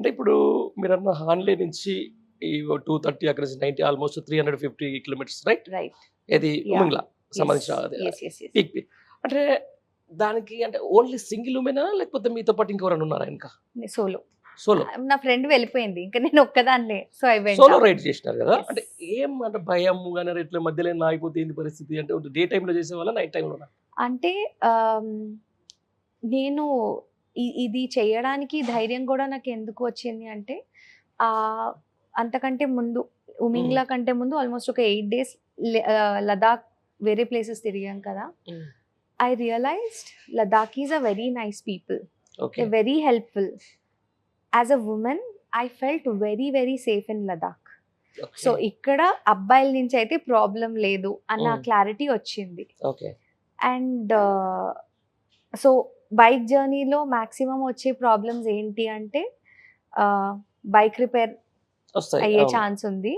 అంటే ఇప్పుడు మీరు అన్న హాన్లే నుంచి ఈ టూ థర్టీ అక్కడ ninety almost three hundred fifty kilometres right? Right. ఇది. ఉమింగ్లా సంబంధించిన పీక్ పీక్ అంటే దానికి అంటే ఓన్లీ సింగిల్ ఉమెనా? లేకపోతే మీతో పాటు ఇంకెవరైనా ఉన్నారా ఇంకా? సోలో. సోలో. నా ఫ్రెండ్ వెళ్ళిపోయింది. ఇంకా నేను ఒక్కదాన్నే. సో సోలో రైడ్ చేసినారు కదా. అంటే ఏం అంటే భయం కానీ ఇట్లా మధ్యలో ఆగిపోతే ఏంది పరిస్థితి? అంటే డే టైంలో చేసే వాళ్ళ నైట్ టైంలో అంటే నేను ఇది చేయడానికి ధైర్యం కూడా నాకు ఎందుకు వచ్చింది అంటే ఆ అంతకంటే ముందు ఉమింగ్లా కంటే ముందు ఆల్మోస్ట్ ఒక ఎయిట్ డేస్ లదాఖ్ వేరే ప్లేసెస్ తిరిగాం కదా. I realised Ladakh is a very nice people. Very helpful as a woman I felt very very safe in Ladakh so ఇక్కడ అబ్బాయిల నుంచి అయితే ప్రాబ్లం లేదు అన్న. క్లారిటీ వచ్చింది. ఓకే. అండ్ సో బైక్ జర్నీలో మ్యాక్సిమం వచ్చే ప్రాబ్లమ్స్ ఏంటి అంటే బైక్ రిపేర్ అయ్యే ఛాన్స్ ఉంది.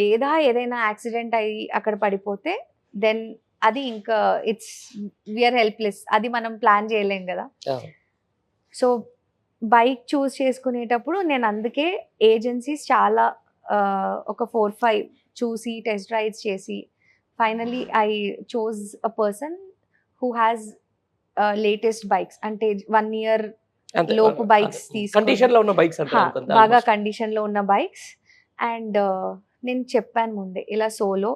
లేదా ఏదైనా యాక్సిడెంట్ అయ్యి అక్కడ పడిపోతే దెన్ అది ఇంకా ఇట్స్ విఆర్ హెల్ప్లెస్. అది మనం ప్లాన్ చేయలేం కదా. సో బైక్ చూస్ చేసుకునేటప్పుడు నేను అందుకే ఏజెన్సీస్ చాలా ఒక ఫోర్ ఫైవ్ చూసి టెస్ట్ డ్రైవ్స్ చేసి finally I chose a person who has latest bikes అంటే వన్ ఇయర్ లోపు కండిషన్లో ఉన్న బైక్స్ అనుకుంటా, బాగా. కండిషన్లో ఉన్న బైక్స్ అండ్ నేను చెప్పాను ముందే ఇలా సోలో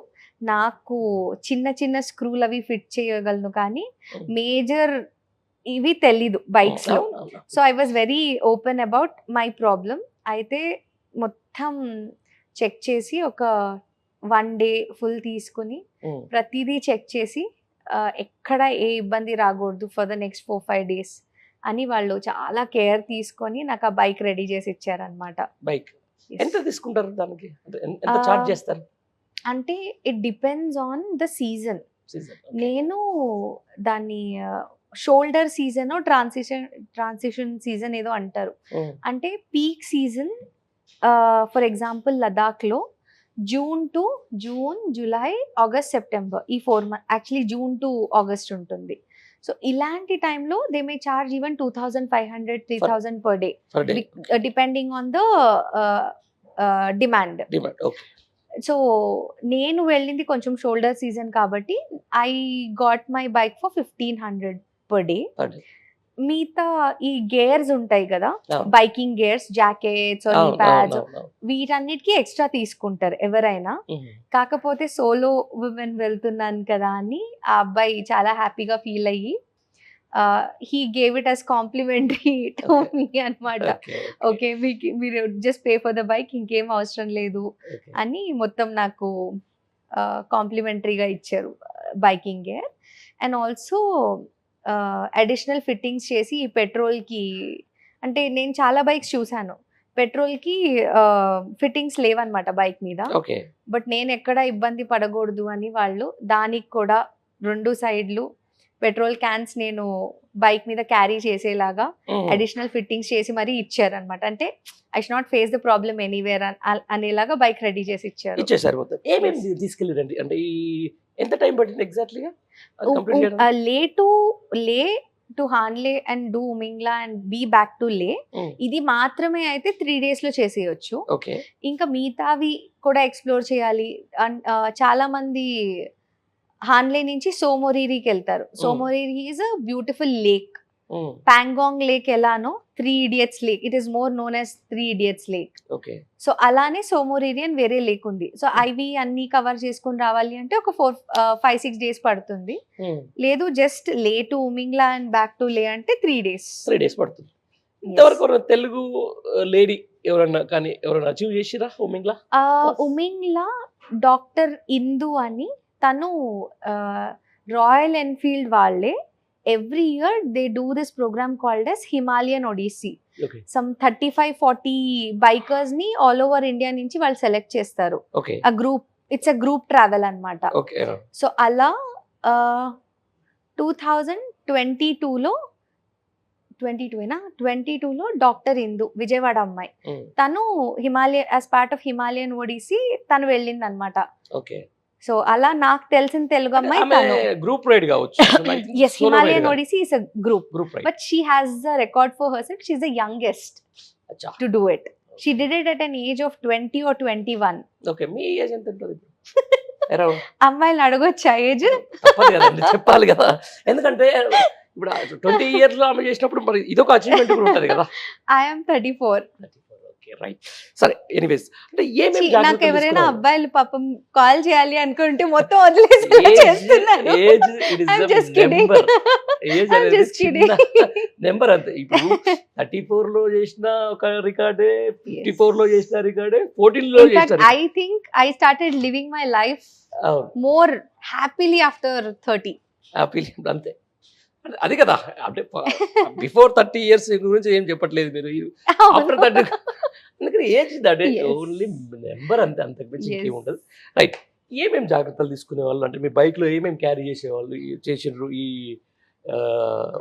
నాకు చిన్న చిన్న స్క్రూలు అవి ఫిట్ చేయగలను కానీ. మేజర్ ఇవి తెలీదు బైక్స్లో. So I was very open about my problem అయితే మొత్తం చెక్ చేసి ఒక వన్ డే ఫుల్ తీసుకుని ప్రతిదీ చెక్ చేసి ఎక్కడ ఏ ఇబ్బంది రాకూడదు for the next four five days అని వాళ్ళు చాలా కేర్ తీసుకొని నాకు ఆ బైక్ రెడీ చేసి ఇచ్చారనమాట బైక్ ఎంత తీసుకుంటారు దానికి? ఎంత చార్జ్ చేస్తారు? అంటే it depends on the season season నేను దాన్ని shoulder season transition transition season ఏదో అంటారు. అంటే peak season for example లదాఖ్లో June to June July August September ఈ four month actually June to August ఉంటుంది. సో ఇలాంటి టైంలో they may charge even two thousand five hundred three thousand per day depending on the demand so నేను వెళ్ళింది కొంచెం shoulder season కాబట్టి I got my bike for fifteen hundred per day మిగతా ఈ gears ఉంటాయి కదా. Biking gears jackets pads. వీటన్నిటికీ extra తీసుకుంటారు ఎవరైనా కాకపోతే సోలో ఉమెన్ వెళ్తున్నాను కదా అని ఆ అబ్బాయి చాలా హ్యాపీగా ఫీల్ అయ్యి he gave it us complimentary to. Me అనమాట ఓకే, మీకు మీరు just pay for the bike ఇంకేం అవసరం లేదు. అని మొత్తం నాకు కాంప్లిమెంటరీగా ఇచ్చారు biking gear and also additional fittings చేసి ఈ పెట్రోల్కి అంటే నేను చాలా బైక్స్ చూశాను పెట్రోల్కి ఫిట్టింగ్స్ లేవన్నమాట బైక్ మీద. బట్ నేను ఎక్కడ ఇబ్బంది పడకూడదు అని వాళ్ళు దానికి కూడా రెండు సైడ్లు పెట్రోల్ క్యాన్స్ నేను బైక్ మీద క్యారీ చేసేలాగా అడిషనల్ ఫిట్టింగ్స్ చేసి మరీ ఇచ్చారనమాట అంటే I should not face the problem anywhere అనేలాగా బైక్ రెడీ చేసి ఇచ్చారు. ఇచ్చేసారు మొత్తం. ఏమేమి తీసుకెళ్ళారండి? అంటే ఈ ఎంత టైం పట్టింది exactly complete Leh to Leh to Hanle and do Umling La and be back to Leh. ఇది మాత్రమే అయితే త్రీ డేస్లో చేసేయచ్చు. ఇంకా మిగతావి కూడా ఎక్స్ప్లోర్ చేయాలి. అండ్ చాలా మంది హాన్లే నుంచి సోమోరీరికి వెళ్తారు. Tso Moriri is a beautiful lake. Pangong lake ఎలానో three idiots lake it is more known as three idiots lake okay so అలానే సోమోరీరి అని వేరే లేక్ ఉంది. సో అవి అన్ని కవర్ చేసుకుని రావాలి అంటే ఒక ఫోర్ ఫైవ్ సిక్స్ డేస్ పడుతుంది. ఉమ్, లేదు just Leh to Umling La and back to Leh అంటే త్రీ డేస్ త్రీ డేస్ పడుతుంది. ఇంతవరకు తెలుగు లేడీ ఎవరన్నా కానీ ఎవరైనా అచీవ్ చేసిరా ఉమింగ్లా ఉమింగ్లా డాక్టర్ ఇందు అని తను రాయల్ ఎన్ఫీల్డ్ వాళ్ళే every year they do this programme called S Himalayan Odyssey some thirty five forty బైకర్స్ని all over India నుంచి వాళ్ళు సెలెక్ట్ చేస్తారు. ఆ group it's a group travel అన్నమాట. ఓకే సో అలా టూ థౌజండ్ ట్వంటీ టూలో ట్వంటీ టూనా twenty టూలో డాక్టర్ ఇందు విజయవాడ అమ్మాయి. ఉమ్, తను Himalaya as part of Himalayan Odyssey తను వెళ్ళింది అనమాట సో అలా నాకు తెలిసిన తెలుగు అమ్మాయి గ్రూప్ రైడ్ కావచ్చు. S Himalayan Odyssey is a group group ride but she has the record for herself she's the youngest to do it she did it at an age of twenty or twenty one okay me age ఎంత ఉంటుంది అమ్మాయిలు అడగొచ్చా age చెప్పాలి కదా. ఎందుకంటే ఇప్పుడు twenty ఇయర్స్లో ఆమె చేసినప్పుడు మరి ఇదొక అచీవ్మెంట్ కూడా ఉంటుంది కదా. ఐఎమ్ థర్టీ ఫోర్ రైట్ సరే ఎనీవేస్ అంటే ఏమేమి నాకు ఎవరైనా అబ్బాయిలు పాపం కాల్ చేయాలి అనుకుంటే మొత్తం వదిలేసి చేస్తున్నారు. నెంబర్ అంతే. ఇప్పుడు థర్టీ ఫోర్లో చేసిన ఒక రికార్డే ఫిఫ్టీ ఫోర్లో చేసిన రికార్డే ఫోర్టీన్లో చేసిన I think I started living my life more happily after thirty feeling అంతే. అది కదా. అంటే బిఫోర్ థర్టీ ఇయర్స్ గురించి ఏం చెప్పట్లేదు మీరు. ఆఫ్టర్ థర్టీ అందుకని ఏజ్ Yes. ఓన్లీ నెంబర్ అంతే అంతకు మించి. ఇంకేం ఉండదు రైట్ ఏమేమి జాగ్రత్తలు తీసుకునే వాళ్ళు? అంటే మీ బైక్లో ఏమేమి క్యారీ చేసేవాళ్ళు? చేసిండ్రు ఈ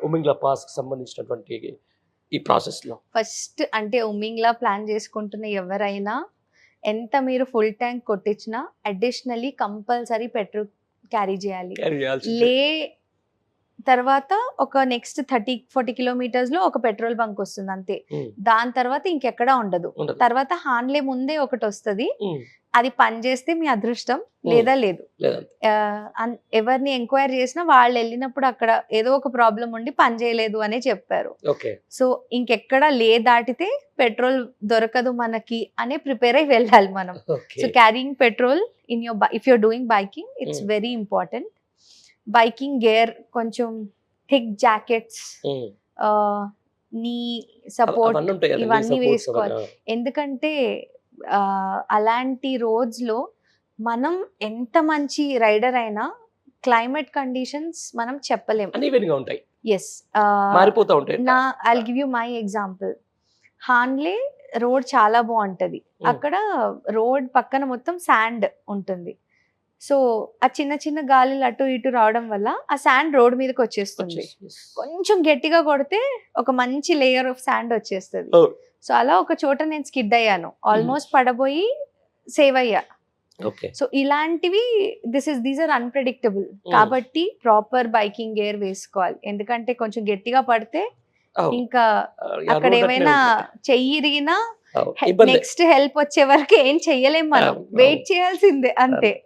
ఉమింగ్లా పాస్కి సంబంధించినటువంటి ఈ ప్రాసెస్లో? ఫస్ట్ అంటే ఉమ్మింగ్లా ప్లాన్ చేసుకుంటున్న ఎవరైనా ఎంత మీరు ఫుల్ ట్యాంక్ కొట్టించినా అడిషనలీ కంపల్సరీ పెట్రోల్ క్యారీ చేయాలి. లే తర్వాత ఒక నెక్స్ట్ థర్టీ ఫార్టీ కిలోమీటర్స్లో ఒక పెట్రోల్ బంక్ వస్తుంది అంతే. దాని తర్వాత ఇంకెక్కడా ఉండదు. తర్వాత హాన్లే ముందే ఒకటి వస్తుంది. అది పని చేస్తే మీ అదృష్టం లేదా లేదు. ఎవరిని ఎంక్వైరీ చేసినా వాళ్ళు వెళ్ళినప్పుడు అక్కడ ఏదో ఒక ప్రాబ్లం ఉండి పని చేయలేదు అనే చెప్పారు. సో ఇంకెక్కడ లే దాటితే పెట్రోల్ దొరకదు మనకి అనే ప్రిపేర్ అయి వెళ్ళాలి మనం. So carrying petrol in your if you're doing biking it's. Very important biking gear కొంచెం థిక్ జాకెట్స్ నీ సపోర్ట్ ఇవన్నీ వేసుకోవాలి. ఎందుకంటే అలాంటి roads లో మనం ఎంత మంచి రైడర్ అయినా క్లైమేట్ కండిషన్స్ మనం చెప్పలేం. అన్ఈవెన్గా ఉంటాయి. ఎస్ మారిపోతా ఉంటాయి. నా I give you my example Hanle road చాలా బాగుంటది. అక్కడ రోడ్ పక్కన మొత్తం శాండ్ ఉంటుంది. సో ఆ చిన్న చిన్న గాలులు అటు ఇటు రావడం వల్ల ఆ శాండ్ రోడ్ మీదకి వచ్చేస్తుంది. కొంచెం గట్టిగా కొడితే ఒక మంచి లేయర్ ఆఫ్ శాండ్ వచ్చేస్తుంది. Oh. సో అలా ఒక చోట నేను స్కిడ్ అయ్యాను. ఆల్మోస్ట్ పడబోయి సేవ్ అయ్యా. సో ఇలాంటివి this is these are unpredictable కాబట్టి ప్రాపర్ బైకింగ్ గేర్ వేసుకోవాలి. ఎందుకంటే కొంచెం గట్టిగా పడితే Oh. ఇంకా ఆ అక్కడ ఏమైనా. చెయ్యి ఇరిగినా నెక్స్ట్ హెల్ప్ వచ్చే వరకు ఏం చెయ్యలేం మనం. వెయిట్ అవును. చేయాల్సిందే అంతే.